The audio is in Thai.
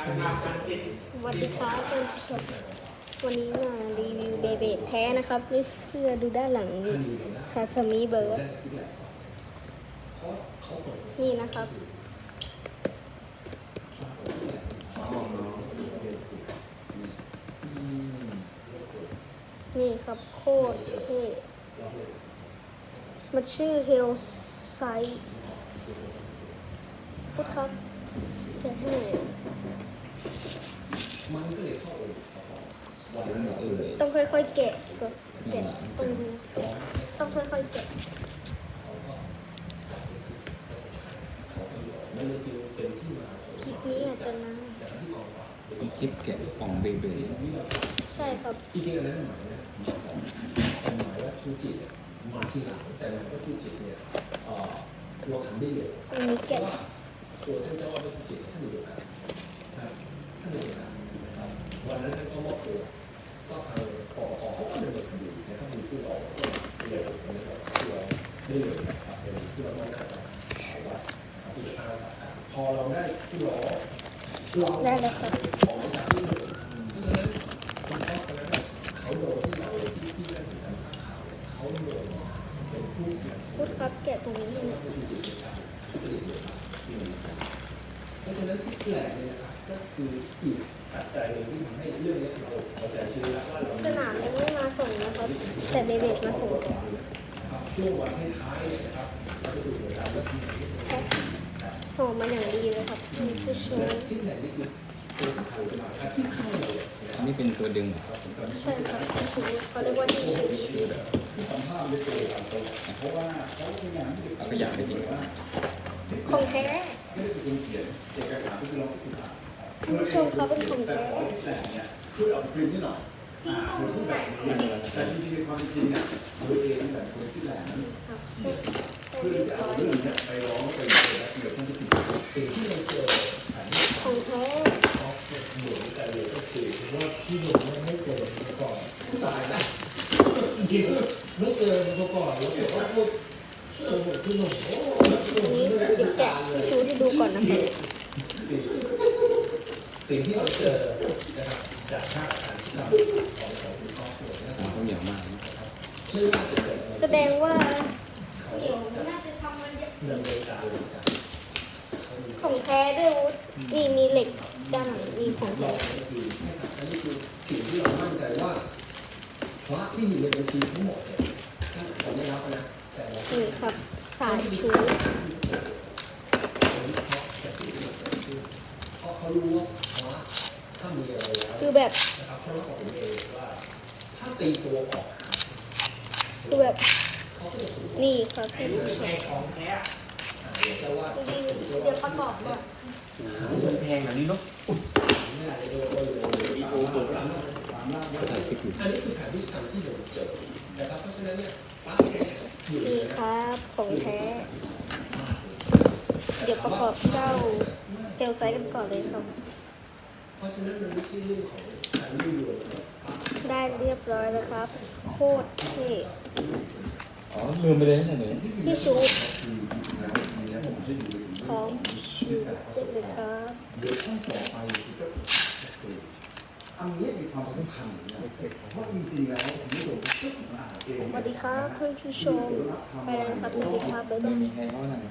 สวัสดีครับท่านผู้ชมวันนี้มารีวิวเบเบดแท้นะครับไม่เชื่อดูด้านหลังนี่คาสมิเบิร์ดนี่นะครับ นี่ครับโคตรเท่มันชื่อเฮลไซพูดครับแกะให้หน่อย ต้องค่อยๆแกะก่อนแกะตรงนี้ต้องค่อยๆแกะคลิปนี้อาจจะนานมีคลิปแกะกล่องเบเบใช่ครับจริงๆอันนั้นหมายนะหมายว่าชูจิเนี่ยมาทีหลังแต่หมายว่าชูจิเนี่ยเอ่อเราทำได้เร็วอันนี้เพแกะราะว่าตัวท่านเจ้าว่าชูจิท่านอยู่กับครับท่านอยู่กับนะครับ วันนั้นท่านก็มอบตัวก็ทางปอปเขาก็ดำเนินคดีนะครับมีผู้ร้องก็เร็วนะครับที่เราได้เร็วนะครับเป็นที่เราต้องการว่าที่จะตั้งศาพอเราได้ผู้ร้องเราได้แล้วครับของจากที่เพราะฉะนั้นคนชอบคนนั้นน่ะเขาโดนที่เราที่ที่ได้ถึงการข่าวเนี่ยเขาโดนเป็นผู้เสียพูดครับแกะตรงนี้ให้หน่อยเพราะฉะนั้นที่แปลกเนี่ยนะครับ ก็คืออีกปัจจัยหนึ่งที่ทำให้เรื่องนี้เราเข้าใจชื่อแล้วว่าเราสนามยังไม่มาส่งนะครับแต่เบเบดมาส่งก่อนนะครับช่วงวันท้ายๆเนี่ยนะครับเราจะดูเหมือนกันว่าที่ไหนที่ไหนหอมมาอย่างดีเลยครับท่านผู้ชมที่ไหนนี่คือตัวที่เขาจะมาที่เข้าเลยเนี่ยอันนี้เป็นตัวดึงเหรอใช่ครับที่ชูเขาเรียกว่าที่ชูชูเอาขยะไปทิ้งไว้ของแท้ ท่านผู้ชมเขาเป็นของแท้ช่วยเอาพิมพ์ให้หน่อยที่ห้องไหนแต่จริงๆความจริงเนี่ยตัวเองตั้งแต่คนที่แหลมเพื่อจะเอาเรื่องเนี้ยไปร้องไปเกี่ยวกับท่านที่ผิดสิ่งที่เราเจอของแท้ออฟเนี่ยเหมือนกันเลยก็คือว่าพี่หนุ่มไม่เจอมาก่อนผู้ตายนะจริงๆไม่เจอมาก่อนแล้วเดี๋ยวก็พูดเออพี่หนุ่มโอ้อันนี้เดี๋ยวแกะที่ชูให้ดูก่อนนะครับ สิ่งที่เราเจอนะครับจากภาพการที่เราของของคุณครอบครัวนะครับเขาเหนียวมากชื่อาจะเกิดแสดงว่าเดี๋ยวน่าจะทำมันเยอะเนินการเลยครับของแท้ด้วยวุฒนี่มีเหล็กด้านหลังมีของหลแท้อกนี่คืออันนี้คือสิ่งที่เรามั่นใจว่าพระที่อยู่ในบัญชีทั้งหมดเนี่ยถ้าผมไม่รับนะแต่เรานี่ครับ สายชู เพราะเขารู้ว่า แบบถ้าตีตัวออกคือแบบ นี่ครับท่านผู้ชมของแท้เดี๋ยวจะว่าเดี๋ยวประกอบก่อนมันแพงแบบนี้เนาะมีโอ้โหเขาถ่ายคลิปอยู่อันนี้คือแผนพฤติกรรมที่เราเจอนะครับเพราะฉะนั้นเนี่ยป้าอยู่ในนี่นั้นครับของแท้ เดี๋ยวประกอบเจ้าเทลไซส์กันก่อนเลยครับ เพราะฉะนั้นมันไม่ใช่เรื่องของการยืดหยุ่นนะครับได้เรียบร้อยแล้วครับ โคตรเท่อ๋อลืมไปเลยนั่นเลยพี่ชูแล้วทีนี้ผมจะอยู่พร้อมชูเลยครับเดี๋ยวขั้นต่อไปคือก็อันนี้มีความสำคัญนะเพราะจริงๆแล้วผมไม่โดนชุดมาเองสวัสดีครับท่านผู้ชมไปแล้วครับสวัสดีครับบ๊ายบาย